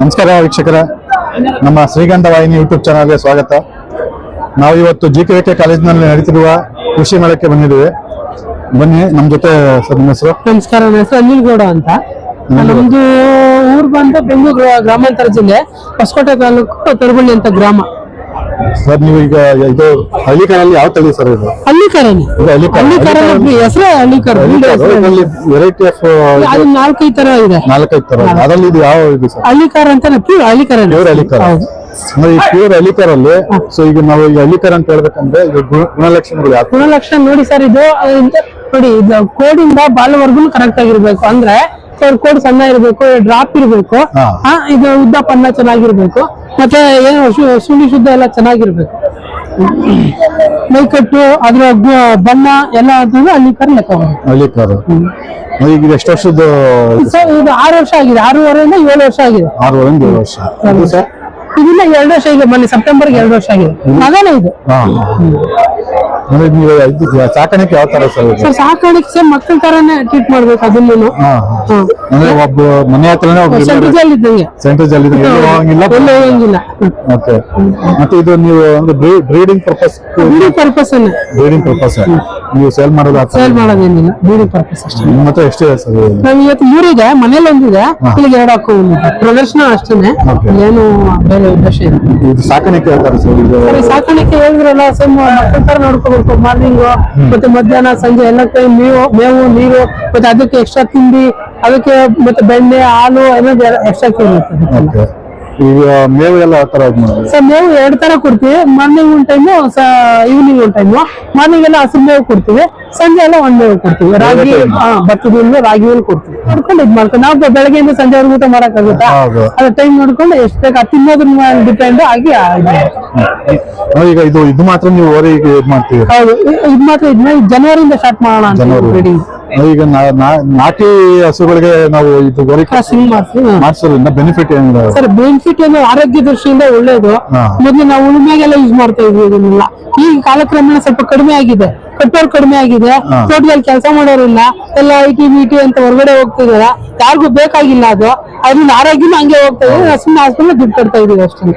ನಮಸ್ಕಾರ ವೀಕ್ಷಕರ. ನಮ್ಮ ಶ್ರೀಗಂಧ ವಾಹಿನಿ ಯೂಟ್ಯೂಬ್ ಚಾನಲ್ಗೆ ಸ್ವಾಗತ. ನಾವು ಇವತ್ತು ಜಿ ಕೆ ಕೆ ಕಾಲೇಜಿನಲ್ಲಿ ನಡೀತಿರುವ ಕೃಷಿ ಮೇಳಕ್ಕೆ ಬಂದಿದ್ದೇವೆ. ಬನ್ನಿ ನಮ್ಮ ಜೊತೆ ಸರ್ ನಿಮ್ಮ ಹೆಸರು? ನಮಸ್ಕಾರ ನನ್ನ ಹೆಸರು ಅನಿಲ್ ಗೌಡ ಅಂತ. ನಮ್ದು ಊರು ಬಂದು ಬೆಂಗಳೂರು ಗ್ರಾಮಾಂತರ ಜಿಲ್ಲೆ ಹೊಸಕೋಟೆ ತಾಲೂಕು ತರಬಳ್ಳಿ ಅಂತ ಗ್ರಾಮ. ಸರ್ ನೀವು ಈಗ ಇದು ಹಳ್ಳಿಕಾರಲ್ಲಿ ಯಾವ ತಳಿ ಸರ್ ಇದು? ಹಳ್ಳಿಕರನಿ ಇದು ಹಳ್ಳಿಕಾರ ಹಳ್ಳಿಕರ ಹೆಸರೇ ಹಳ್ಳಿಕರ ವೆರೈಟಿ ಆಫ್ ಅದು ನಾಲ್ಕೈದು ತರ ಇದೆ. ನಾಲ್ಕೈದು ತರ ಅದರಲ್ಲಿ ಇದು ಯಾವ ಇದು ಸರ್? ಹಳ್ಳಿಕಾರ ಅಂತ ಪ್ಯೂರ್ ಹಳ್ಳಿಕರ ಪ್ಯೂರ್ ಹಳ್ಳಿಕಾರ. ಹೌದು. ಅಂದ್ರೆ ಈ ಪ್ಯೂರ್ ಹಳ್ಳಿಕಾರಲ್ಲಿ ಸೊ ಈಗ ನಾವು ಈ ಹಳ್ಳಿಕಾರ ಅಂತ ಹೇಳ್ಬೇಕಂದ್ರೆ ಇದು ಗುಣ- ಗುಣಲಕ್ಷಣಗಳು ಯಾವ ಗುಣಲಕ್ಷಣ ನೋಡಿ ಸರ್ ಇದು ಇಂತ ನೋಡಿ ಇದು ಕೋಡಿಂದ ಬಾಲವರ್ಗು ಕರೆಕ್ಟ್ ಆಗಿರ್ಬೇಕು. ಅಂದ್ರೆ ಸರ್ ಕೋಡ್ ಸಣ್ಣ ಇರ್ಬೇಕು ಡ್ರಾಪ್ ಇರಬೇಕು. ಆ, ಇದು ಉದ್ದ ಪನ್ನ ಚೆನ್ನಾಗಿರ್ಬೇಕು. ಮತ್ತೆ ಏನು ಸುಳ್ಳಿ ಸುಳಿ ಶುದ್ಧ ಎಲ್ಲ ಚೆನ್ನಾಗಿರ್ಬೇಕು. ಮೈಕಟ್ಟು ಅದ್ರ ಬಣ್ಣ ಎಲ್ಲ ಅಂತಂದ್ರೆ ಅಲ್ಲಿ ಕರ್ ಲೆಕ್ಕ ಈಗ ಇದು ಎಷ್ಟು ವರ್ಷದ ಸರ್ ಇದು ಆರು ವರ್ಷ ಆಗಿದೆ. ಆರೂವರೆಯಿಂದ ಏಳು ವರ್ಷ ಆಗಿದೆ. ಆರೂವರೆಯಿಂದ ಏಳು ವರ್ಷ. ಸರ್. ಇದನ್ನ ಎರಡು ವರ್ಷ ಈಗ ಮೊನ್ನೆ ಸೆಪ್ಟೆಂಬರ್ ಎರಡು ವರ್ಷ ಆಗಿದೆ. ಮಗನೇ ಇದು. ಅಂದ್ರೆ ನೀವು ಇದು ಸಾಕಾಣಿಕೆ ಯಾವ ತರ ಸರ್ ಇದು? ಸರ್ ಸಾಕಾಣಿಕೆ ಸೇಮ್ ಮಕ್ಕಳ ತರಾನೇ ಟ್ರೀಟ್ ಮಾಡ್ಬೇಕು ಅದನ್ನು ಹಾ ಹಾ. ಅಂದ್ರೆ ಒಬ್ಬ ಮನೆ ಹತ್ರನೇ ಒಬ್ಬ ಸೆಂಟ್ರಲ್ ಇದ್ದಂಗೆ ಸೆಂಟರ್ ಅಲ್ಲಿ ಹೋಗಂಗಿಲ್ಲ ಎಲ್ಲೂ ಹೋಗಂಗಿಲ್ಲ ಓಕೆ ಮತ್ತೆ ಇದು ನೀವು ಅಂದ್ರೆ ಬ್ರೀಡಿಂಗ್ ಪರ್ಪಸ್ ಬಿಡಿ ಪರ್ಪಸ್ ಅನ್ನೇ ಬ್ರೀಡಿಂಗ್ ಪರ್ಪಸ್ ನೀವು ಸೇಲ್ ಮಾಡೋದು ಆ? ಸೇಲ್ ಮಾಡೋದೇನಿಲ್ಲ. ಬಿಡಿ ಪರ್ಪಸ್ ಅಷ್ಟೇ. ನಿಮ್ಮ ಹತ್ರ ಸರ್ ಇದು? ನಾವ್ ಇವತ್ತು ಮೂರಿದೆ ಮನೇಲಿ ಒಂದಿದೆ. ಇಲ್ಲಿಗೆ ಎರಡು ಹಾಕೋ ಪ್ರದರ್ಶನ ಅಷ್ಟೇನೆ. Okay. ಏನು ಬೇರೆ ಇಲ್ಲ ಇದು. ಸಾಕಾಣಿಕೆ ಹೇಳ್ತಾರೆ ಸರ್ ಇದು ಸರಿ ಸಾಕಾಣಿಕೆ ಹೇಳಿದ್ರಲ್ಲ ಸೇಮ್ ಮಕ್ಕಳ ತರ ನೋಡ್ಕೋಬೇಕು ಮಾರ್ನಿಂಗ್ ಮತ್ತೆ ಮಧ್ಯಾಹ್ನ ಸಂಜೆ ಎಲ್ಲ ಟೈಮ್ ಮೇವು ಮೇವು ನೀರು ಮತ್ತೆ ಅದಕ್ಕೆ ಎಕ್ಸ್ಟ್ರಾ ತಿಂಡಿ ಅದಕ್ಕೆ ಮತ್ತೆ ಬೆಣ್ಣೆ ಹಾಲು ಎಲ್ಲ ಎಕ್ಸ್ಟ್ರಾ ಇರುತ್ತೆ ಓಕೆ ಈಗ ಮೇವು ಎಲ್ಲ ಯಾವ ತರ ಮಾಡೋದು? ಸರ್ ಮೇವು ಎರಡ್ ತರ ಕೊಡ್ತೀವಿ. ಮಾರ್ನಿಂಗ್ ಒಂದ್ ಟೈಮು ಈವ್ನಿಂಗ್ ಒಂದ್ ಟೈಮ್ ಮಾರ್ನಿಂಗ್ ಎಲ್ಲ ಹಸಿರು ಮೇವು ಕೊಡ್ತೀವಿ. ಸಂಜೆ ಎಲ್ಲ ಒಂದ್ ಮೇವು ಕೊಡ್ತೀವಿ. ರಾಗಿ ಹಾ ಭತ್ತದ ಹುಲ್ಲು ರಾಗಿ ಹುಲ್ಲು ಕೊಡ್ತೀವಿ. ನೋಡ್ಕೊಂಡು ಇದ್ ಮಾಡ್ಕೊಂಡು ನಾವು ಬೆಳಗ್ಗೆಯಿಂದ ಸಂಜೆವರೆಗೂ ಊಟ ಮಾಡಕ್ ಆಗುತ್ತಾ ಹೌದು. ಟೈಮ್ ನೋಡ್ಕೊಂಡು ಎಷ್ಟು ಬೇಕು ಅದು ತಿನ್ನೋದ್ರ ಮೇಲೆ ಡಿಪೆಂಡ್ ಆಗಿ ಈಗ ಇದು ಇದು ಮಾತ್ರ ನೀವು ಓರಿಗೆ ಇದು ಮಾಡ್ತೀವಿ. ಹೌದು. ಇದ್ ಮಾತ್ರ ಇದನ್ನ ಜನವರಿಯಿಂದ ಸ್ಟಾರ್ಟ್ ಮಾಡೋಣ ಅಂತ ಜನವರಿ. ಈಗ ನಾಟಿ ಹಸುಗಳಿಗೆ ನಾವು ಇದು. ಮಾಡಿಸೋದ್ರಿಂದ ಬೆನಿಫಿಟ್ ಏನಿದೆ ಸರ್ ಬೆನಿಫಿಟ್ ಏನು ಆರೋಗ್ಯ ದೃಷ್ಟಿಯಿಂದ ಒಳ್ಳೇದು. ಮೊದಲು ನಾವು ಉಳುಮೆಗೆಲ್ಲ ಯೂಸ್ ಮಾಡ್ತಾ ಇದ್ವಿ ಇದನ್ನೆಲ್ಲ. ಈಗ ಕಾಲಕ್ರಮೇಣ ಸ್ವಲ್ಪ ಕಡಿಮೆ ಆಗಿದೆ. ಕಟ್ಟೋರ್ ಕಡಿಮೆ ಆಗಿದೆ. ತೋಟದಲ್ಲಿ ಕೆಲಸ ಮಾಡೋರಿಲ್ಲ. ಎಲ್ಲ ಐ ಟಿ ಬಿ ಟಿ ಅಂತ ಹೊರಗಡೆ ಹೋಗ್ತಿದಾರ. ಯಾರಿಗೂ ಬೇಕಾಗಿಲ್ಲ ಅದು. ಅದ್ರಿಂದ ಆರೋಗ್ಯನೂ ಹಂಗೆ ಹೋಗ್ತಾ ಇದೆ. ಸುಮ್ಮನೆ ಹಾಸ್ಪಿಟಲ್ ದುಡ್ಡು ಕಟ್ತಾ ಇದೀವಿ ಅಷ್ಟೇ.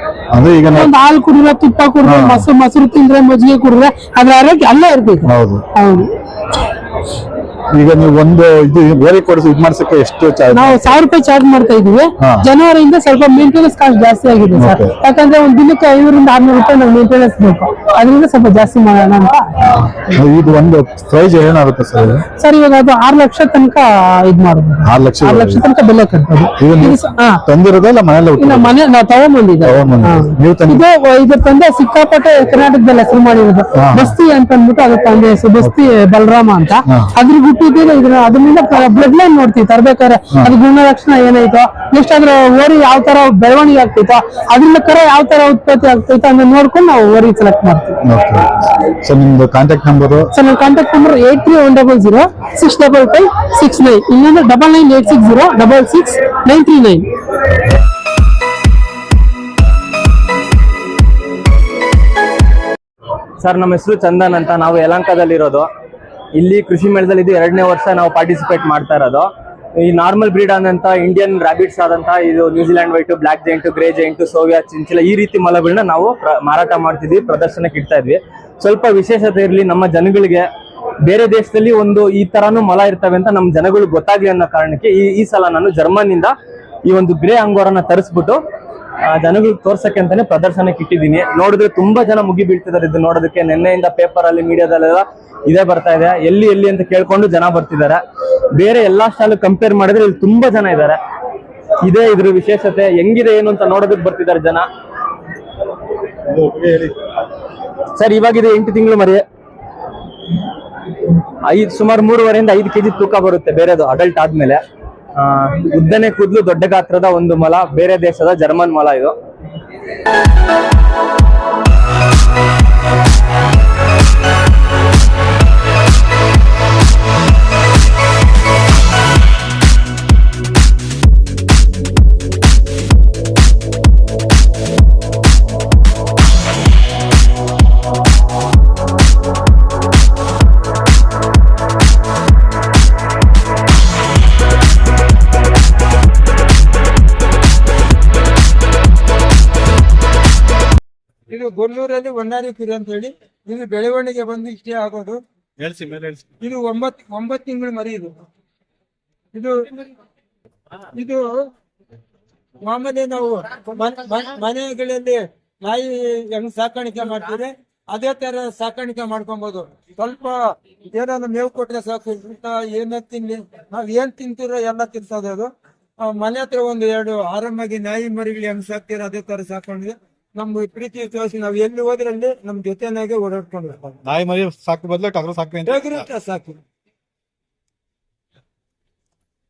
ಒಂದು ಹಾಲು ಕುಡಿದ್ರೆ ತುಪ್ಪ ಕುಡಿದ್ರೆ ಮೊಸರು ಮೊಸರು ತಿಂದ್ರೆ ಮಜ್ಜಿಗೆ ಕುಡಿದ್ರೆ ಅದ್ರ ಆರೋಗ್ಯ ಅಲ್ಲೇ ಇರ್ಬೇಕು. ಹೌದು. ಈಗ ನೀವು ಒಂದು ಇದು ಬೇರೆ ಕೊಡಿಸಿ ಇದು ಮಾಡ್ಸಕ್ಕೆ ಎಷ್ಟು ಚಾರ್ಜ್ ನಾವು ಸಾವಿರ ರೂಪಾಯಿ ಚಾರ್ಜ್ ಮಾಡ್ತಾ ಇದೀವಿ. ಜನವರಿಯಿಂದ ಸ್ವಲ್ಪ ಮೇಂಟೆನೆನ್ಸ್ ಕಾಸ್ಟ್ ಜಾಸ್ತಿ ಆಗಿದೆ ಸರ್. ಯಾಕಂದ್ರೆ ಒಂದ್ ದಿನಕ್ಕೆ ಐನೂರಿಂದ ಆರ್ನೂರು ರೂಪಾಯಿ ನಾವು ಮೇಂಟೆನೆನ್ಸ್ ಬೇಕು. ಅದರಿಂದ ಸ್ವಲ್ಪ ಜಾಸ್ತಿ ಮಾಡೋಣ ಅಂತ. ಇದು ಒಂದು ಪ್ರೈಸ್ ಏನಾಗುತ್ತೆ ಸರ್ ಸರ್ ಇವಾಗ ಅದು ಆರು ಲಕ್ಷ ತನಕ ಇದ್ ಮಾಡ್ಬೋದು. ಆರು ಲಕ್ಷ ಆರು ಲಕ್ಷ ತನಕ ಬೆಲೆ ಕಟ್ಟೋದು ಇದು ನೀವು ಇದು ಸ- ಹಾ. ತಂದಿರೋದ ಇಲ್ಲ ಮನೇಲಿ ಇಲ್ಲ ಮನೆ ನಾವು ತಗೊಂಡ್ಬಂದಿದ್ದೆ ಇದು ಇದ್ರ ತಂದೆ ಸಿಕ್ಕಾಪಟ್ಟೆ ಕರ್ನಾಟಕದಲ್ಲಿ ಹೆಸರು ಮಾಡಿರೋದು. ಬಸ್ತಿ ಅಂತ ಅಂದ್ಬಿಟ್ಟು ಅದು ತಂದೆ ಬಸ್ತಿ ಬಲರಾಮ ಅಂತ. ಅದ್ರ ಹುಟ್ಟಿದ್ರೆ ಇದ್ರ ಅದರಿಂದ ಬ್ಲಡ್ ಲೈನ್ ನೋಡ್ತೀವಿ ತರ್ಬೇಕಾದ್ರೆ ಅದು ಗುಣಲಕ್ಷಣ ಏನಾಯ್ತು ನೆಕ್ಸ್ಟ್ ಅದ್ರ ಓರಿ ಯಾವ ತರ ಬೆಳವಣಿಗೆ ಆಗ್ತೈತೋ ಅದ್ರಿಂದ ಕರ ಯಾವ ತರ ಉತ್ಪತ್ತಿ ಆಗ್ತೈತೋ ಅಂತ ನೋಡ್ಕೊಂಡು ನಾವು ಓರಿ ಸೆಲೆಕ್ಟ್ ಮಾಡ್ತೀವಿ. ಓಕೆ ಸೊ ನಿಮ್ದು ಕಾಂಟ್ಯಾಕ್ಟ್ ನಂಬರ್ ಸರ್ ನನ್ನ contact number eight three one double zero six double five six nine ಇನ್ನೊಂದು double nine eight six zero double six nine three nine sir ನಮ್ಮ ಹೆಸರು ಚಂದನ್ ಅಂತ. ನಾವು ಯಲಂಕದಲ್ಲಿರೋದು. ಇಲ್ಲಿ ಕೃಷಿ ಮೇಳದಲ್ಲಿ ಇದು ಎರಡನೇ ವರ್ಷ ನಾವು ಪಾರ್ಟಿಸಿಪೇಟ್ ಮಾಡ್ತಾ ಇರೋದು. ಈ ನಾರ್ಮಲ್ ಬ್ರೀಡ್ ಆದಂತ ಇಂಡಿಯನ್ ರಾಬಿಟ್ಸ್ ಆದಂತ ಇದು New Zealand white black giant grey giant Soviet chinchilla ಈ ರೀತಿ ಮೊಲಗಳನ್ನ ನಾವು ಮಾರಾಟ ಮಾಡ್ತಿದ್ವಿ, ಪ್ರದರ್ಶನಕ್ಕೆ ಇಡ್ತಾ ಇದ್ವಿ. ಸ್ವಲ್ಪ ವಿಶೇಷತೆ ಇರಲಿ, ನಮ್ಮ ಜನಗಳಿಗೆ ಬೇರೆ ದೇಶದಲ್ಲಿ ಒಂದು ಈ ತರಾನು ಮೊಲ ಇರ್ತವೆ ಅಂತ ನಮ್ಮ ಜನಗಳು ಗೊತ್ತಾಗ್ಲಿ ಅನ್ನೋ ಕಾರಣಕ್ಕೆ ಈ ಈ ಸಲ ನಾನು ಜರ್ಮನಿಂದ ಈ ಒಂದು ಗ್ರೇ ಅಂಗೋರನ್ನ ತರಿಸ್ಬಿಟ್ಟು ಜನಗಳಿಗೆ ತೋರ್ಸಕ್ಕೆ ಅಂತಾನೆ ಪ್ರದರ್ಶನಕ್ಕೆ ಇಟ್ಟಿದ್ದೀನಿ. ನೋಡಿದ್ರೆ ತುಂಬಾ ಜನ ಮುಗಿ ಬೀಳ್ತಿದ್ದಾರೆ ಇದು ನೋಡೋದಕ್ಕೆ. ನಿನ್ನೆಯಿಂದ ಪೇಪರ್ ಅಲ್ಲಿ, ಮೀಡಿಯಾದಲ್ಲೆಲ್ಲ ಇದೇ ಬರ್ತಾ ಇದೆ. ಎಲ್ಲಿ ಎಲ್ಲಿ ಅಂತ ಕೇಳ್ಕೊಂಡು ಜನ ಬರ್ತಿದ್ದಾರೆ. ಬೇರೆ ಎಲ್ಲಾ ಸ್ಟಾಲ್ ಕಂಪೇರ್ ಮಾಡಿದ್ರೆ ಇಲ್ಲಿ ತುಂಬಾ ಜನ ಇದ್ದಾರೆ. ಇದೇ ಇದ್ರ ವಿಶೇಷತೆ. ಹೆಂಗಿದೆ, ಏನು ಅಂತ ನೋಡೋದಕ್ಕೆ ಬರ್ತಿದ್ದಾರೆ ಜನ. ಸರ್, ಇವಾಗ ಇದು ಎಂಟು ತಿಂಗಳು ಮರಿ. ಐದು, ಸುಮಾರು ಮೂರುವರೆಯಿಂದ ಐದು ಕೆಜಿ ತೂಕ ಬರುತ್ತೆ ಬೇರೆದು ಅಡಲ್ಟ್ ಆದ್ಮೇಲೆ. ಉದ್ದನೆ ಕೂದಲು ದೊಡ್ಡ ಗಾತ್ರದ ಒಂದು ಮೊಲ ಬೇರೆ ದೇಶದ ಜರ್ಮನ್ ಮೊಲ ಇದು. ಗೊಲ್ಲೂರಲ್ಲಿ ಹೊನ್ನಾಳಿ ಕುರಿ ಅಂತ ಹೇಳಿ ಇದು ಬೆಳವಣಿಗೆ ಬಂದು ಇಷ್ಟೇ ಆಗೋದು. ಹೇಳ್ಸಿ ಮೇಲೆ ಹೇಳ್ಸಿ. ಇದು ಒಂಬತ್ ಒಂಬತ್ ತಿಂಗಳು ಮರಿ ಇದು. ಇದು ಇದು ಮಾಮೂಲಿ ನಾವು ಮನ್- ಮನ್- ಮನೆಗಳಲ್ಲಿ ನಾಯಿ ಹೆಂಗ್ ಸಾಕಾಣಿಕೆ ಮಾಡ್ತೀವಿ ಅದೇ ತರ ಸಾಕಾಣಿಕೆ ಮಾಡ್ಕೊಬೋದು. ಸ್ವಲ್ಪ ಏನಾದ್ರು ಮೇವು ಕೊಟ್ರೆ ಸಾಕು ಊಟ ಏನ ತಿನ್ಲಿ ನಾವ್ ಏನ್ ತಿಂತೀರೋ ಎಲ್ಲ ತಿನ್ಸೋದು ಅದು. ಆ, ಮನೆ ಹತ್ರ ಒಂದು ಎರಡು ಆರಾಮಾಗಿ ನಾಯಿ ಮರಿಗಳು ಹೆಂಗ್ ಸಾಕ್ತೀರ ಅದೇ ತರ ಸಾಕೊಂಡಿದೆ ನಮ್ ಪ್ರೀತಿ ತೋರಿಸಿ ನಾವ್ ಎಲ್ಲಿ ಹೋದ್ರಲ್ಲಿ ನಮ್ ಜೊತೆನಾಗೆ ಓಡಾಡ್ಕೊಂಡು ನಾಯಿ ಮರಿ ಸಾಕು ಬದಲು ಟಗರು ಸಾಕು ಅಂತ. ಸಾಕು.